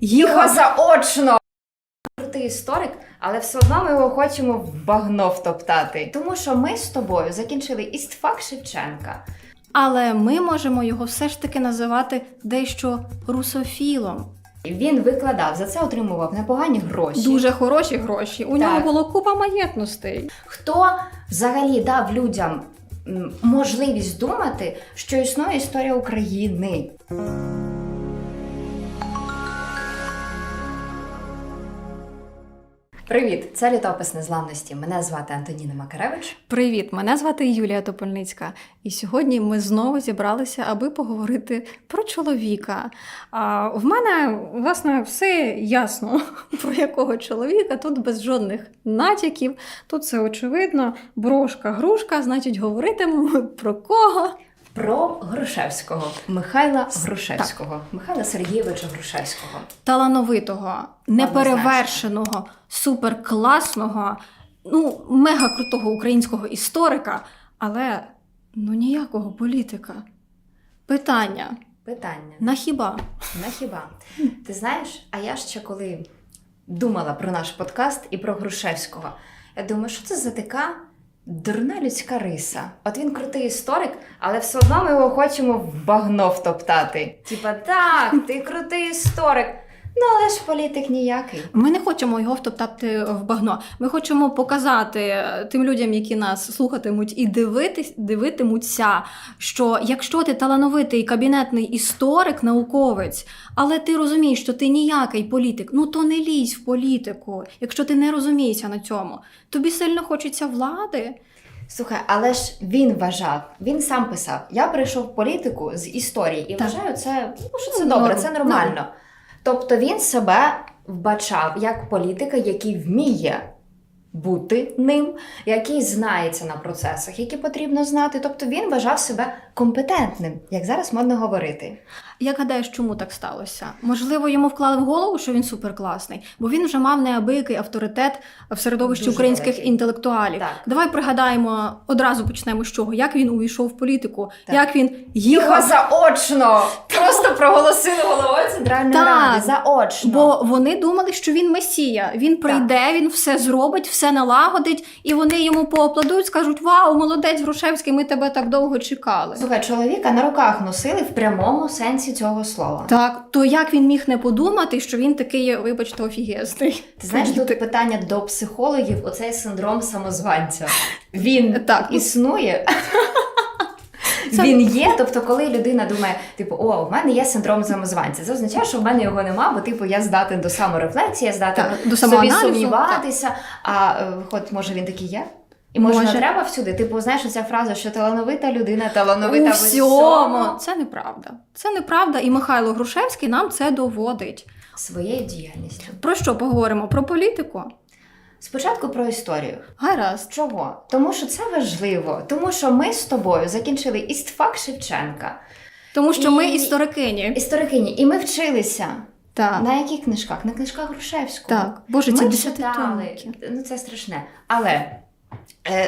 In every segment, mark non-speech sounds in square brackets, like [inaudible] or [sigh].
Його заочно! Крутий історик, але все одно ми його хочемо в багно втоптати. Тому що ми з тобою закінчили істфак Шевченка. Але ми можемо його все ж таки називати дещо русофілом. Він викладав, за це отримував непогані гроші. Дуже хороші гроші. У Так. нього було купа маєтностей. Хто взагалі дав людям м, можливість думати, що існує історія України? Привіт, це літопис незламності. Мене звати Антоніна Макаревич. Привіт, мене звати Юлія Топольницька. І сьогодні ми знову зібралися, аби поговорити про чоловіка. А, в мене, власне, все ясно [laughs] про якого чоловіка. Тут без жодних натяків. Тут все очевидно. Брошка, грушка, значить, говоритимемо про кого. Про Грушевського, Михайла Грушевського, Михайла Сергійовича Грушевського. талановитого, неперевершеного, суперкласного, ну, мега крутого українського історика, але ну ніякого політика. Питання: Питання на хіба? на хіба? Ти знаєш, а я ще коли думала про наш подкаст і про Грушевського, я думаю, що це за така дурна людська риса. От він крутий історик, але все одно ми його хочемо в багно втоптати. Типа, так, ти крутий історик. Ну, але ж політик ніякий. Ми не хочемо його втоптати в багно. Ми хочемо показати е, тим людям, які нас слухатимуть і дивитись, дивитимуться, що якщо ти талановитий кабінетний історик, науковець, але ти розумієш, що ти ніякий політик, ну то не лізь в політику, якщо ти не розумієшся на цьому. Тобі сильно хочеться влади. Слухай, але ж він вважав, він сам писав: я прийшов в політику з історії і Так. вважаю це, ну, що це Ну, добре, це нормально. Тобто він себе вбачав як політика, який вміє бути ним, який знається на процесах, які потрібно знати. Тобто він вважав себе компетентним, як зараз модно говорити. Як гадаєш, чому так сталося? Можливо, йому вклали в голову, що він суперкласний, бо він вже мав неабиякий авторитет в середовищі Дуже українських великий. інтелектуалів. Так. Давай пригадаємо одразу почнемо з чого, як він увійшов в політику, Так. як він Його заочно просто проголосили головою Центральної Так. ради. Заочно. Бо вони думали, що він месія. Він прийде, він все зробить, все налагодить, і вони йому поаплодують, скажуть: Вау, молодець Грушевський, ми тебе так довго чекали. Слухай, чоловіка на руках носили в прямому сенсі цього слова. Так, то як він міг не подумати, що він такий, вибачте, офігезний? Ти знаєш, тут питання до психологів: оцей синдром самозванця. Він Так. існує. Це- Він є, тобто, коли людина думає, типу, о, в мене є синдром самозванця. Це означає, що в мене його нема, бо типу я здатен до саморефлексії, я здатен Так, до собі сумніватися. А е, виходить, може він такий є? І може, Може. не треба всюди. Типу, знаєш, ця фраза, що талановита людина, талановита У в всьому. усьому. Це неправда. Це неправда, і Михайло Грушевський нам це доводить. своєю діяльністю. Про що поговоримо? Про політику? Спочатку про історію. Гаразд. Чого? Тому що це важливо. Тому що ми з тобою закінчили істфак Шевченка, Тому що ми І- історикині. історикині, і ми вчилися. Так. На яких книжках? На книжках Грушевського. Так, боже, це ми читали. Ну це страшне. Але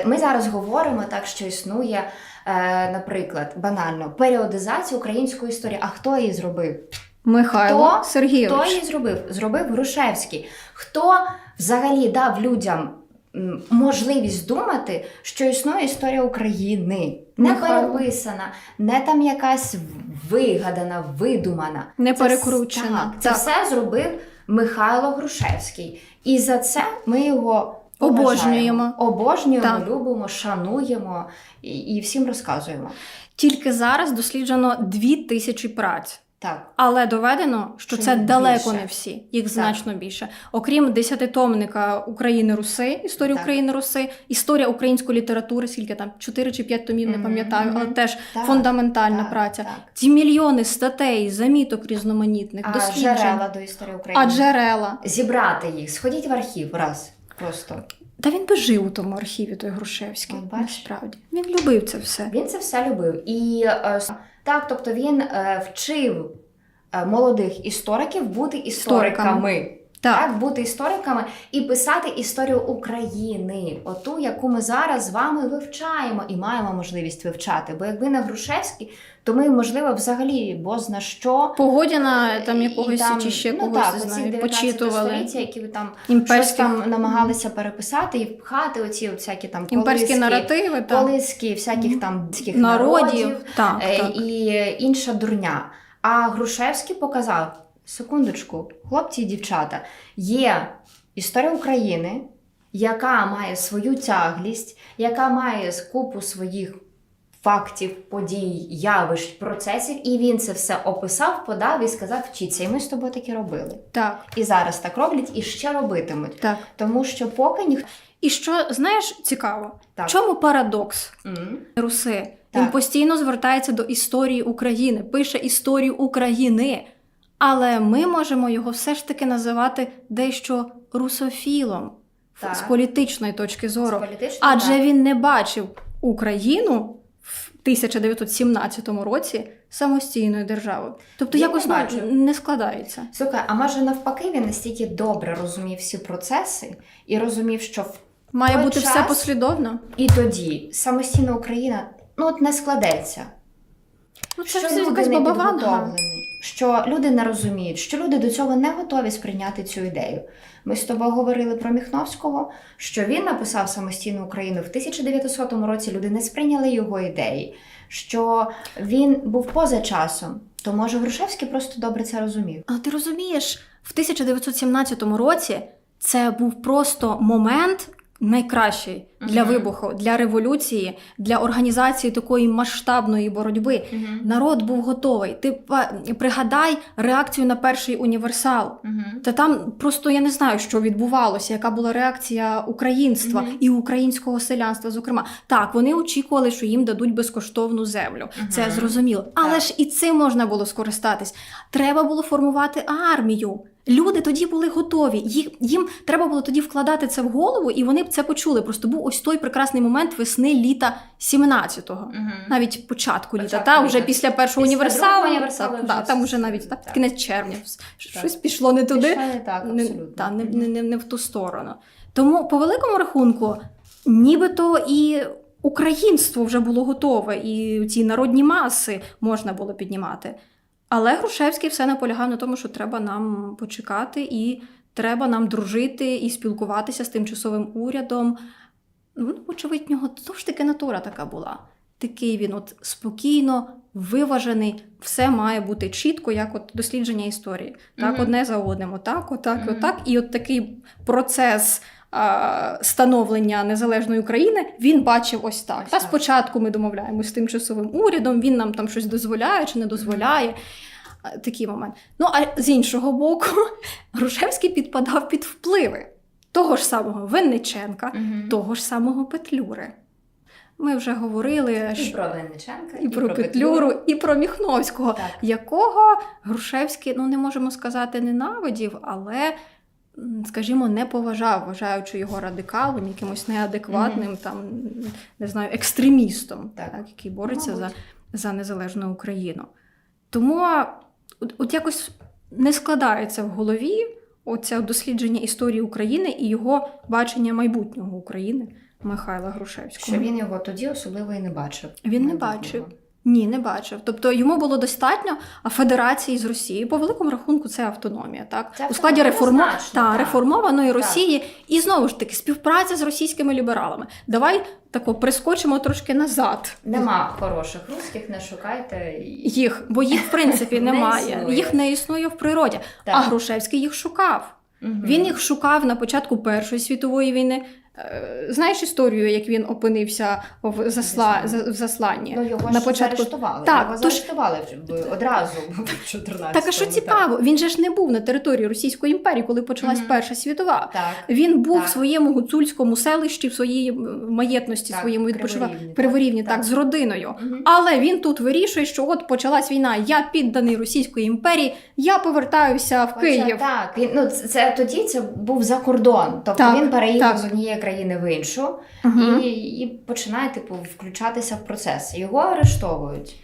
ми зараз говоримо так, що існує, е, наприклад, банально періодизація української історії. А хто її зробив? Михайло Хто? Сергійович. Хто її зробив? Зробив Грушевський. Хто взагалі дав людям можливість думати, що існує історія України? Не Михайло. переписана, не там якась вигадана, видумана. Не Це перекручена. Так, це Так. все зробив Михайло Грушевський. І за це ми його. Поважаємо, обожнюємо, Так. любимо, шануємо і, і всім розказуємо. Тільки зараз досліджено дві тисячі праць. Так. Але доведено, що Чи це далеко більше? не всі, їх значно більше. Окрім десятитомника України Руси, історії Так. України Руси, історія української літератури, скільки там 4 чи 5 томів, не пам'ятаю, але теж Так, фундаментальна так, праця. так. Ці мільйони статей, заміток різноманітних, А досліджень, джерела до історії України. а джерела. Зібрати їх, сходіть в архів раз. Просто Та він би жив у тому архіві, той Грушевський. От. Насправді він любив це все. він це все любив. І е, так, тобто він е, вчив е, молодих істориків бути істориками. Так. бути істориками і писати історію України, оту, яку ми зараз з вами вивчаємо і маємо можливість вивчати. Бо якби не Грушевський, то ми, можливо, взагалі бозна що. Погодіна там І якогось там, чи ще ну, когось так, не оці 19 почитували. століття, які ви там щось Імперські, там намагалися переписати і впхати оці всякі там імперські колиски, наративи там, колиски всяких тамських народів. народів Так, е, так. і інша дурня. А Грушевський показав: секундочку, хлопці і дівчата, є історія України, яка має свою тяглість, яка має купу своїх фактів, подій, явищ, процесів, і він це все описав, подав і сказав: вчіться. І ми з тобою таки робили. так, І зараз так роблять і ще робитимуть. так. Тому що поки ніхто. І що знаєш, цікаво, Так. в чому парадокс? М. Руси. Так. Він постійно звертається до історії України, пише історію України. Але ми можемо його все ж таки називати дещо русофілом Так. з політичної точки зору. З Адже так. він не бачив Україну в 1917 році самостійною державою. Тобто Він якось не ну, бачив. не складається. Слухай, а може навпаки він настільки добре розумів всі процеси і розумів, що в- Має той бути все послідовно. і тоді самостійна Україна ну от не складеться. Ну, це що якась не баба Ванга. Що люди не розуміють, що люди до цього не готові сприйняти цю ідею. Ми з тобою говорили про Міхновського, що він написав самостійну Україну в 1900 році. Люди не сприйняли його ідеї, що він був поза часом. То може Грушевський просто добре це розумів. А ти розумієш, в 1917 році це був просто момент найкращий для вибуху, для революції, для організації такої масштабної боротьби. Народ був готовий. Ти пригадай реакцію на перший універсал. Та там просто я не знаю, що відбувалося, яка була реакція українства Мгм. і українського селянства. Зокрема, так вони очікували, що їм дадуть безкоштовну землю. Це зрозуміло. Але Так. ж і цим можна було скористатись. Треба було формувати армію. Люди тоді були готові. Їх їм треба було тоді вкладати це в голову, і вони б це почули. Просто був ось той прекрасний момент весни літа 17-го. Навіть початку літа, Початку та літа. вже після першого Після універсалу, універсалу та, вже та, там вже навіть та, так. кінець червня. Так. Щось пішло не туди, Пішло не так, не, абсолютно. та, не, не, не, не в ту сторону. Тому, по великому рахунку, нібито і українство вже було готове, і ці народні маси можна було піднімати. Але Грушевський все наполягав на тому, що треба нам почекати, і треба нам дружити і спілкуватися з тимчасовим урядом. Ну, очевидь, нього ж таки натура така була. Такий він от спокійно, виважений, все має бути чітко, як от дослідження історії. Так, Мгм. одне за одним, отак, отак, Мгм. отак. І от такий процес становлення незалежної України він бачив ось так. Ось Та так. спочатку ми домовляємося з тимчасовим урядом, він нам там щось дозволяє чи не дозволяє. Такий момент. Ну, а з іншого боку, [laughs] Грушевський підпадав під впливи того ж самого Винниченка, Мгм. того ж самого Петлюри. Ми вже говорили І що- про Винниченка, і про Петлюру, і про Міхновського, Так. якого Грушевський, ну не можемо сказати, ненавидів, але, скажімо, не поважав, вважаючи його радикалом, якимось неадекватним, там, не знаю, екстремістом, Так. так. який бореться за, Мабуть. за незалежну Україну. Тому от, от якось не складається в голові оце дослідження історії України і його бачення майбутнього України Михайла Грушевського. Що він його тоді особливо і не бачив. Він не Майбутнього. бачив. Ні, не бачив. Тобто йому було достатньо а, федерації з Росії. По великому рахунку, це автономія, так Це у складі однозначно, та, так. реформованої Так. Росії, і знову ж таки співпраця з російськими лібералами. Давай тако прискочимо трошки назад. Нема хороших русських, не шукайте. Їх, бо їх в принципі [laughs] немає. існує. їх не існує в природі. Так. А Грушевський їх шукав. Мгм. Він їх шукав на початку Першої світової війни. Е, Знаєш історію, як він опинився в, засла... В засланні? Ну, його на початку- заарештували. Так, його тож- заарештували одразу в 14 Так а що цікаво, він же ж не був на території Російської імперії, коли почалась Мгм. Перша світова. Так. Він був Так. в своєму гуцульському селищі, в своїй маєтності Так, своєму відпочивав так. Приворівні, так, Так. з родиною. Мгм. Але він тут вирішує, що от почалась війна, я підданий Російської імперії, я повертаюся в Хоча Київ. Так, він, ну, це, це тоді це був за кордон. Тобто Так, він переїхав так. з однієї країни в іншу Мгм. і, і починає типу, включатися в процес. Його арештовують.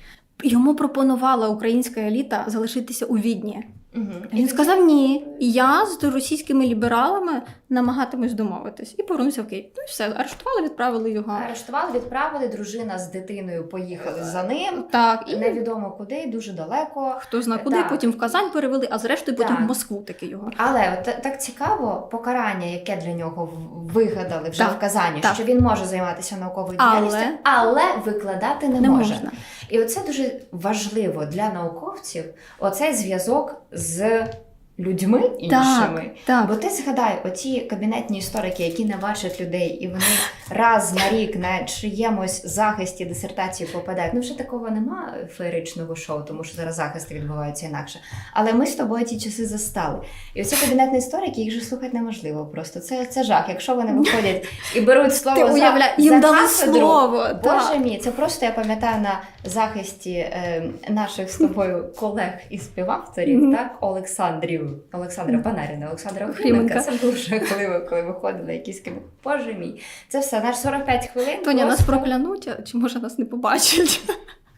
Йому пропонувала українська еліта залишитися у Відні. Мгм. Він сказав ні. Я з російськими лібералами намагатимусь домовитись. І повернувся в Київ. Ну і все, арештували, відправили його. Арештували, відправили, дружина з дитиною поїхали за ним. Так, і Невідомо куди, дуже далеко. хто зна куди, Так. потім в Казань перевели, а зрештою потім Так. в Москву таки його. Але от так цікаво, покарання, яке для нього вигадали вже Так, в Казані, так. що він може займатися науковою Але- діяльністю, але викладати не, Не може. можна. І оце дуже важливо для науковців, оцей зв'язок з з людьми іншими. Так, Бо ти згадай, оті кабінетні історики, які не бачать людей, і вони раз на рік на чиємусь захисті дисертації попадають. Ну вже такого нема феєричного шоу, тому що зараз захисти відбуваються інакше. Але ми з тобою ті часи застали. І оці кабінетні історики, їх же слухати неможливо. Просто це, це жах. Якщо вони виходять і беруть слово Ти за, уявляєш, за дали кафедру, слово. Боже так. мій, це просто я пам'ятаю на захисті е, наших з тобою колег і співавторів, Мгм. так, Олександрів, Олександра Панаріна, Олександра. Хріменка. Це вже коли, коли виходили якісь ким. Боже мій, це все наш 45 хвилин. Тоня, нас проклянуть, чи може нас не побачать?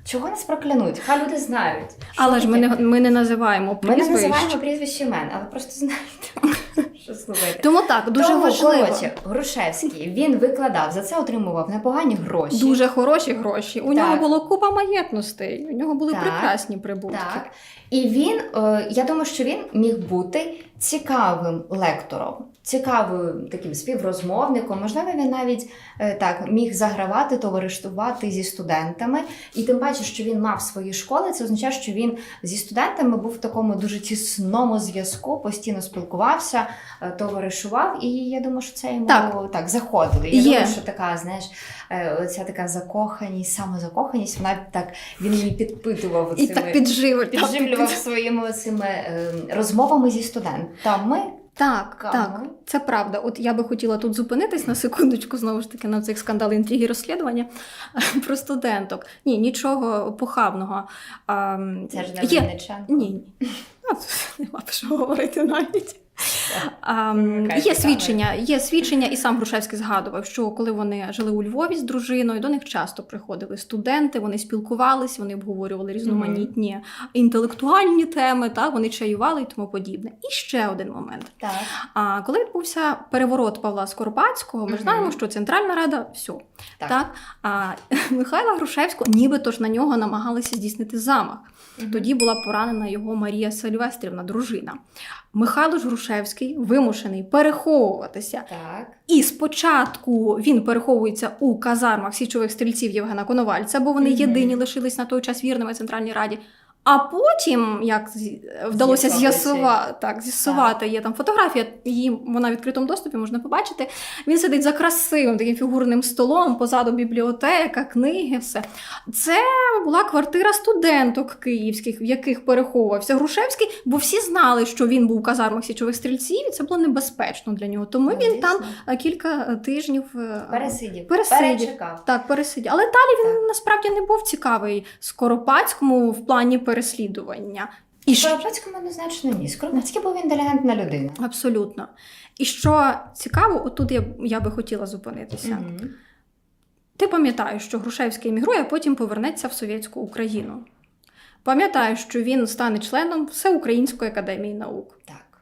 Чого нас проклянуть? Хай люди знають. Що Але ж ми не, ми не називаємо Ми не називаємо прізвище імен, але просто знаєте, що слухайте. Тому так, дуже Тому, важливо. коротше, Грушевський, він викладав, за це отримував непогані гроші. Дуже хороші гроші. У Так. нього було купа маєтностей, у нього були Так, прекрасні прибутки. Так. І він, е, я думаю, що він міг бути цікавим лектором, цікавим таким співрозмовником. Можливо, він навіть е, так міг загравати, товаришувати зі студентами. І тим паче, що він мав свої школи, це означає, що він зі студентами був в такому дуже тісному зв'язку, постійно спілкувався, е, товаришував. І я думаю, що це йому Так. так, заходило. Я Є. думаю, що така, знаєш, е, оця така закоханість, самозакоханість, вона так він її підпитував І оцими так підживлював. підживлював своїми цими е, розмовами зі студентами. Так, Кому? так, це правда. От я би хотіла тут зупинитись на секундочку, знову ж таки, на цих скандал інтриги розслідування [laughs] про студенток. Ні, нічого похабного. Це ж не є. Ні, ні. [laughs] Нема про що говорити навіть. Є свідчення, є свідчення, і сам Грушевський згадував, що коли вони жили у Львові з дружиною, до них часто приходили студенти, вони спілкувались, вони обговорювали різноманітні інтелектуальні теми, та вони чаювали і тому подібне. І ще один момент. Так. А коли відбувся переворот Павла Скоропадського, ми знаємо, що Центральна Рада все. Так. Так. А [laughs] Михайла Грушевського, нібито ж на нього намагалися здійснити замах. Тоді була поранена його Марія Сильвестрівна, дружина. Михайло ж Грушевський вимушений переховуватися. Так. І спочатку він переховується у казармах січових стрільців Євгена Коновальця, бо вони єдині лишились на той час вірними Центральній Раді. А потім, як вдалося з'ясувати, так, з'ясувати, є там фотографія, її вона в відкритому доступі можна побачити. Він сидить за красивим таким фігурним столом, позаду бібліотека, книги, все. Це була квартира студенток київських, в яких переховувався Грушевський, бо всі знали, що він був у казармах січових стрільців, і це було небезпечно для нього. Тому Ну, він там е, кілька тижнів е, пересидів. пересидів. Перечекав. так пересидів. Але далі він насправді не був цікавий Скоропадському в плані переслідування. І що Скоропадському однозначно ні. Скоропадський був інтелігентна людина. абсолютно. І що цікаво, отут я, я би хотіла зупинитися. Мгм. Ти пам'ятаєш, що Грушевський емігрує, а потім повернеться в совєтську Україну. Пам'ятаєш, що він стане членом Всеукраїнської академії наук. Так.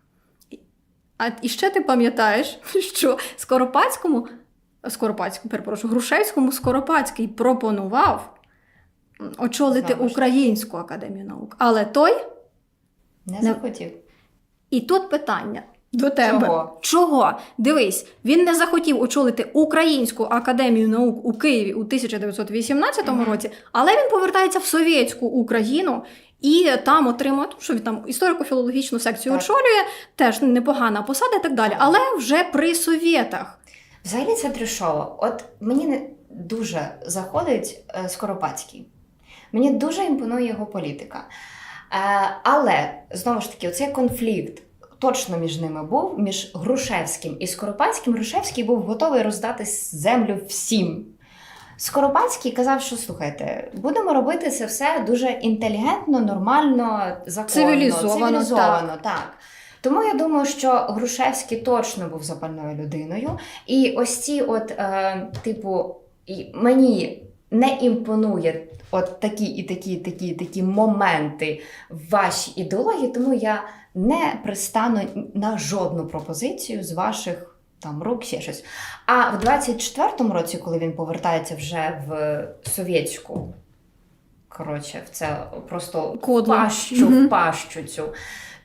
А і ще ти пам'ятаєш, [laughs] що Скоропадському, Скоропадському, перепрошую, Грушевському Скоропадський пропонував очолити Знову ж. Українську академію наук. Але той, Не Не- захотів. і тут питання. До тебе. Чого? Чого? Дивись, він не захотів очолити Українську академію наук у Києві у 1918 Мгм. році, але він повертається в совєтську Україну і там отримує, що він там історико-філологічну секцію Так. очолює, теж непогана посада і так далі. Але вже при совєтах. Взагалі це трешово. От мені не дуже заходить е, Скоропадський. Мені дуже імпонує його політика. Е, але знову ж таки, оцей конфлікт точно між ними був, між Грушевським і Скоропадським. Грушевський був готовий роздати землю всім. Скоропадський казав, що слухайте, будемо робити це все дуже інтелігентно, нормально, законно, Цивілізовано, цивілізовано так. Тому я думаю, що Грушевський точно був запальною людиною. І ось ці, от, е, типу, мені не імпонує от такі і такі, такі, такі моменти в вашій ідеології, тому я не пристану на жодну пропозицію з ваших там рук ще щось. А в 24-му році, коли він повертається вже в совєтську, коротше, в це просто в пащу, в пащу цю,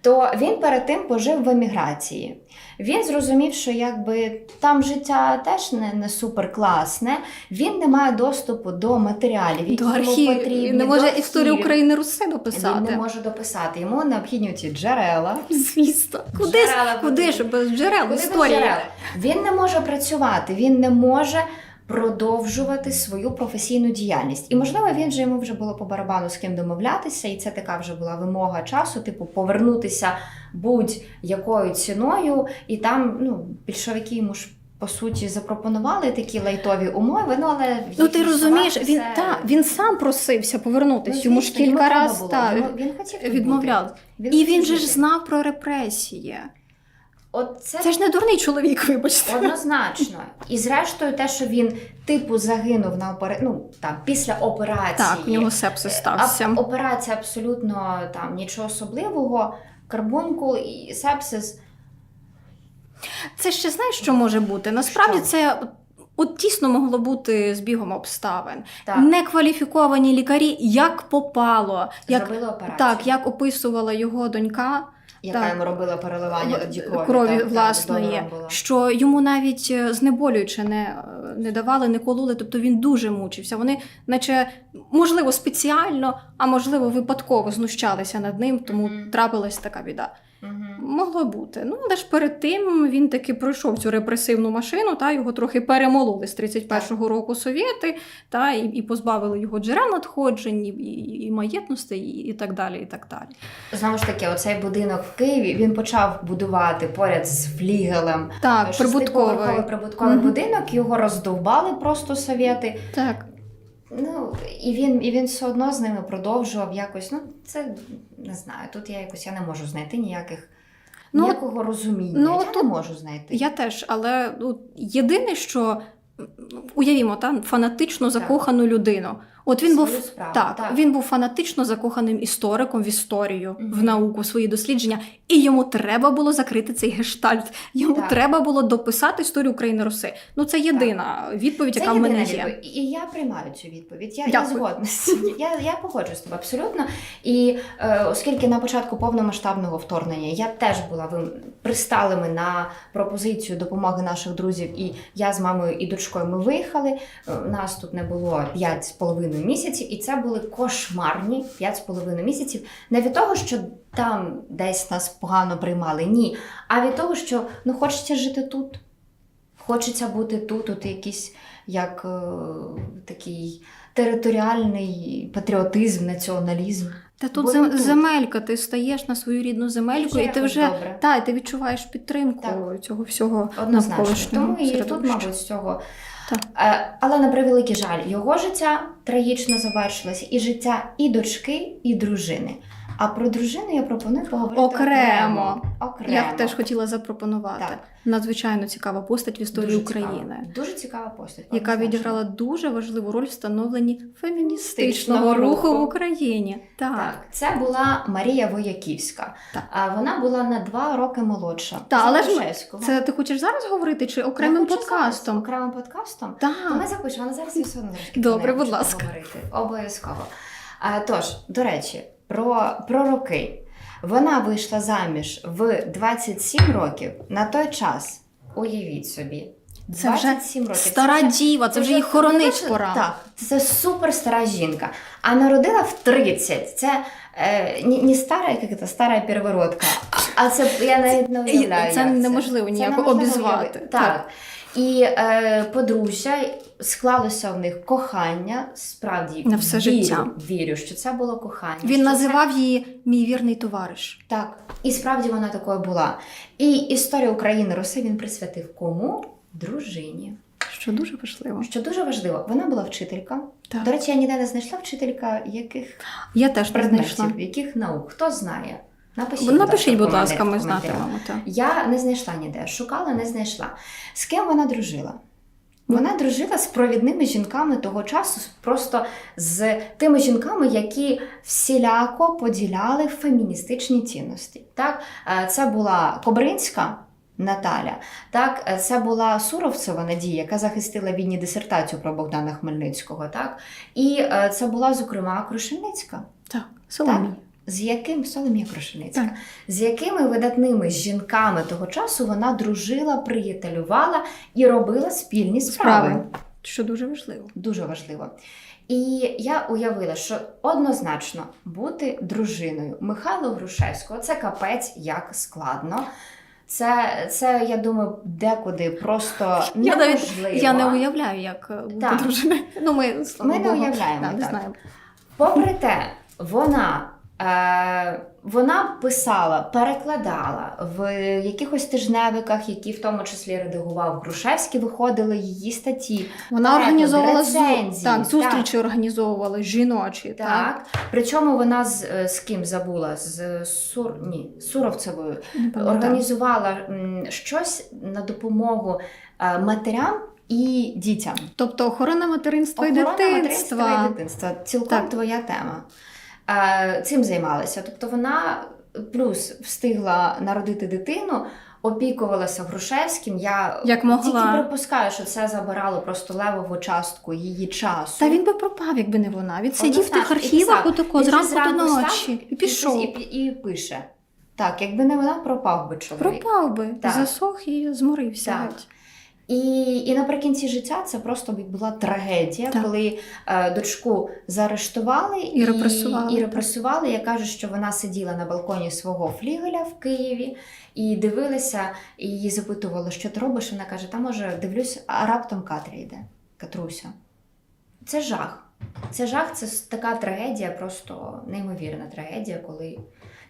то він перед тим пожив в еміграції. Він зрозумів, що якби там життя теж не, не супер класне, він не має доступу до матеріалів, До йому потрібні. Він не може історію України Руси Він дописати. не може дописати. Йому необхідні ці джерела. Звісно. Куди, Джерела куди ж без джерел Куди без джерел? Він не може працювати, він не може продовжувати свою професійну діяльність. І можливо, він же йому вже було по барабану з ким домовлятися, і це така вже була вимога часу, типу, повернутися будь-якою ціною, і там ну, більшовики йому ж. По суті, запропонували такі лайтові умови, ну але Ну ти розумієш, він це- та він сам просився повернутися. Ну, йому ж кілька разів та, він хотів відмовляв. Він І він же ж знав про репресії. От це Це ж не дурний чоловік, вибачте. Однозначно. І зрештою, те, що він типу загинув на опера... ну, там, після операції. Так, у нього сепсис стався. А- операція абсолютно там нічого особливого. Карбункул і сепсис. Це ще знаєш, що може бути? Насправді Що? це от, от тісно могло бути збігом обставин. Так, Некваліфіковані лікарі, як попало, як зробили операцію, так, як описувала його донька, яка так. йому робила переливання тоді крові, крові так, власної, що йому навіть знеболюючи знеболююче не, е, не давали, не кололи, тобто він дуже мучився. Вони, наче, можливо, спеціально, а можливо, випадково знущалися над ним, тому Мгм. трапилась така біда. Мгм. Могло бути. Ну, але ж перед тим він таки пройшов цю репресивну машину, та його трохи перемололи з 31-го року совєти, та і, і позбавили його джерел надходжень, і, і, і маєтностей, і, і так далі. І так далі. Знову ж таки, оцей будинок в Києві він почав будувати поряд з флігелем. Так, Шестиповерховий прибутковий. прибутковий Мгм. будинок, його роздовбали просто совєти. Так. Ну, і він, і він все одно з ними продовжував якось. Ну, це не знаю. Тут я якось я не можу знайти ніяких Ну, ніякого розуміння. ну, я тут не можу знайти. Я теж, але ну, єдине, що уявімо, та, фанатично закохану людину. От він був справу, так, так. він був фанатично закоханим істориком в історію, в науку, в свої дослідження, і йому треба було закрити цей гештальт. Йому Так. треба було дописати історію України Руси. Ну це єдина відповідь, Це яка в мене є. відповідь. І я приймаю цю відповідь. Я, я згодна. Я, я погоджуюсь з тобою абсолютно. І е, оскільки на початку повномасштабного вторгнення я теж була ви пристали ми на пропозицію допомоги наших друзів, і я з мамою і дочкою ми виїхали. Е, Нас тут не було 5,5 місяців, і це були кошмарні 5,5 місяців. Не від того, що там десь нас погано приймали, ні. А від того, що ну хочеться жити тут. Хочеться бути тут, тут якийсь як е, такий територіальний патріотизм, націоналізм. Та тут Бо зем- тут. земелька, ти стаєш на свою рідну земельку, і ти вже добре. та, і ти відчуваєш підтримку Так. цього всього Однозначно. Тому і тут, мабуть, з цього. Е, Але на превеликий жаль, його життя трагічно завершилося, і життя і дочки, і дружини. А про дружину я пропоную поговорити Окремо. окремо. Я б теж хотіла запропонувати. Так. Надзвичайно цікава постать в історії Дуже України, цікава. Дуже цікава постать. яка відіграла дуже важливу роль в становленні феміністичного руху в. Україні. Так. Так, це була Марія Вояківська. Так. А вона була на два роки молодша. Та, за але ж ми- Це ти хочеш зараз говорити чи Я окремим хочу подкастом? Зараз, окремим подкастом. Так. То ми запишемо, але зараз я все одно Добре, будь ласка. поговорити. Обов'язково. Тож, до речі, про, про роки. Вона вийшла заміж в 27 років на той час. Уявіть собі. Це вже 27 років. Стара Це діва, це вже її хоронить пора. Так, це супер стара жінка. А народила в 30. Це е, не, не стара, як це, стара переворотка. А це я навіть не уявляю. Це як неможливо ніяк неможливо обізвати. уявити. Так. І е, подружжя склалося в них кохання. Справді На все вірю, життя. вірю, що це було кохання. Він називав її мій вірний товариш. так, і справді вона такою була. І історію України Руси він присвятив кому? Дружині. Що дуже важливо. Що дуже важливо, вона була вчителька. Так. До речі, я ніде не знайшла вчителька яких Я теж не знайшла. яких наук. Хто знає? Напишіть, Напишіть, будь ласка, ми знатимемо. Я не знайшла ніде, шукала, не знайшла. З ким вона дружила? Вона дружила з провідними жінками того часу, просто з тими жінками, які всіляко поділяли феміністичні цінності. Так, Е, це була Кобринська. Наталя, так, е, це була Суровцева Надія, яка захистила війні дисертацію про Богдана Хмельницького, так, і е, це була, зокрема, Крушельницька. Так, Соломія. З яким Соломія Крушельницька, Так. з якими видатними жінками того часу вона дружила, приятелювала і робила спільні справи. Справи. Що дуже важливо. Дуже важливо. І я уявила, що однозначно бути дружиною Михайла Грушевського це капець як складно. Це, це я думаю, декуди просто Я навіть я не уявляю, як е, бути дружиною. Ну, ми, слава Ми не Богу, уявляємо, да, не знаємо. Попри те, вона, вона писала, перекладала в якихось тижневиках, які в тому числі редагував Грушевський, виходили її статті. Вона переклади, організовувала рецензії, так, зустрічі організовували жіночі. Так. Так. Причому вона з, е, з ким забула? З Сур... Ні, Суровцевою. Організувала щось на допомогу е, матерям і дітям. Тобто охорона материнства і Охорона дитинства. материнства і дитинства. Цілком Так. твоя тема. Е, цим займалася. Тобто вона плюс встигла народити дитину, опікувалася Грушевським. Я Як могла. тільки припускаю, що це забирало просто левову частку її часу. Та він би пропав, якби не вона. Він сидів в тих архівах отако зранку до ночі і пішов. І, і, і пише. Так, якби не вона, пропав би чоловік. Пропав би, Так. засох і зморився. Так. І, і наприкінці життя це просто була трагедія, Так. коли е, дочку заарештували І репресували, І, репресували. Я кажу, що вона сиділа на балконі свого флігеля в Києві і дивилася, і її запитували, що ти робиш. Вона каже: Та може, дивлюсь, а раптом Катря йде. Катруся. Це жах. Це жах, це така трагедія, просто неймовірна трагедія, коли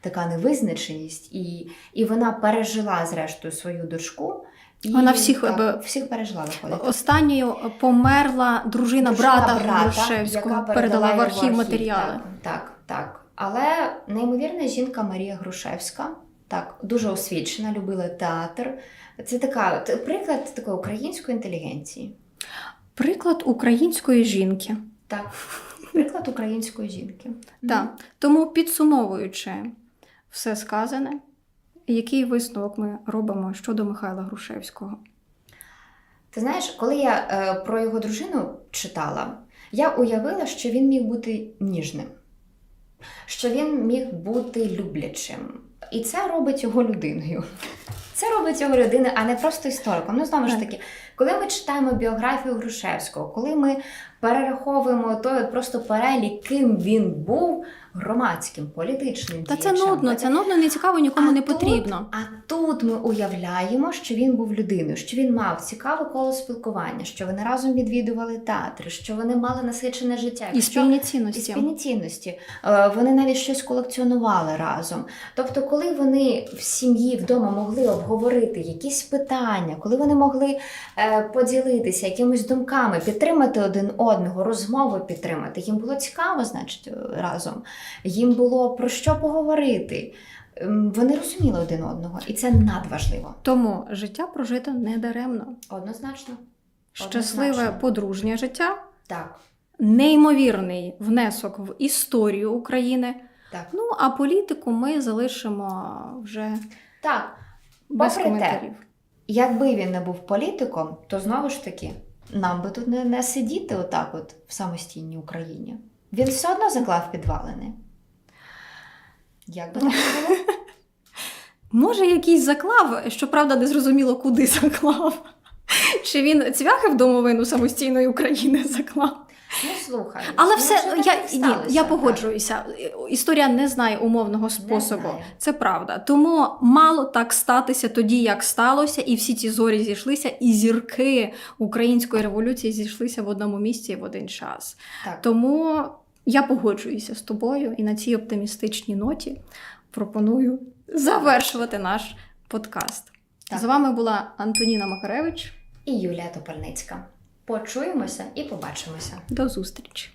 така невизначеність, і, і вона пережила зрештою свою дочку. І, Вона всіх, так, е, всіх пережила виходить. Останньою померла дружина, Дружина брата, брата, Грушевського, яка передала в його архів матеріали. Так, так, так. Але неймовірна жінка Марія Грушевська, так, дуже освічена, любила театр. Це така приклад такої української інтелігенції. Приклад української жінки. Так, приклад української жінки. Так. Тому підсумовуючи все сказане, який висновок ми робимо щодо Михайла Грушевського? Ти знаєш, коли я е, про його дружину читала, я уявила, що він міг бути ніжним, що він міг бути люблячим. І це робить його людиною. Це робить його людиною, а не просто істориком. Ну, знову ж таки, коли ми читаємо біографію Грушевського, коли ми перераховуємо той от просто перелік, ким він був громадським, політичним Та це діячем, нудно, це нудно, не цікаво, нікому а не тут- потрібно. А тут ми уявляємо, що він був людиною, що він мав цікаве коло спілкування, що вони разом відвідували театри, що вони мали насичене життя. І Якщо- спільні і цінності. спільні цінності. Е, Вони навіть щось колекціонували разом. Тобто, коли вони в сім'ї вдома могли обговорити якісь питання, коли вони могли е, поділитися якимись думками, підтримати один одного, розмови підтримати, їм було цікаво, значить, е, разом. Їм було про що поговорити. Вони розуміли один одного, і це надважливо. Тому життя прожито недаремно. Однозначно. Щасливе Однозначно. подружнє життя, Так, неймовірний внесок в історію України. так. Ну а політику ми залишимо вже Так. без Попри те, коментарів. Якби він не був політиком, то знову ж таки нам би тут не, не сидіти отак, от в самостійній Україні. Він все одно заклав підвалини. Як би так було? [laughs] Може, якийсь заклав, щоправда, не зрозуміло, куди заклав. Чи він цвяхи в домовину самостійної України заклав? Ну слухай, Але ну, все я, ні, я погоджуюся. Історія не знає умовного способу. знає. Це правда. Тому мало так статися тоді, як сталося, і всі ці зорі зійшлися, і зірки української революції зійшлися в одному місці в один час. Так. Тому я погоджуюся з тобою і на цій оптимістичній ноті пропоную завершувати наш подкаст. Так. З вами була Антоніна Макаревич. І Юлія Топольницька. Почуємося і побачимося. До зустрічі!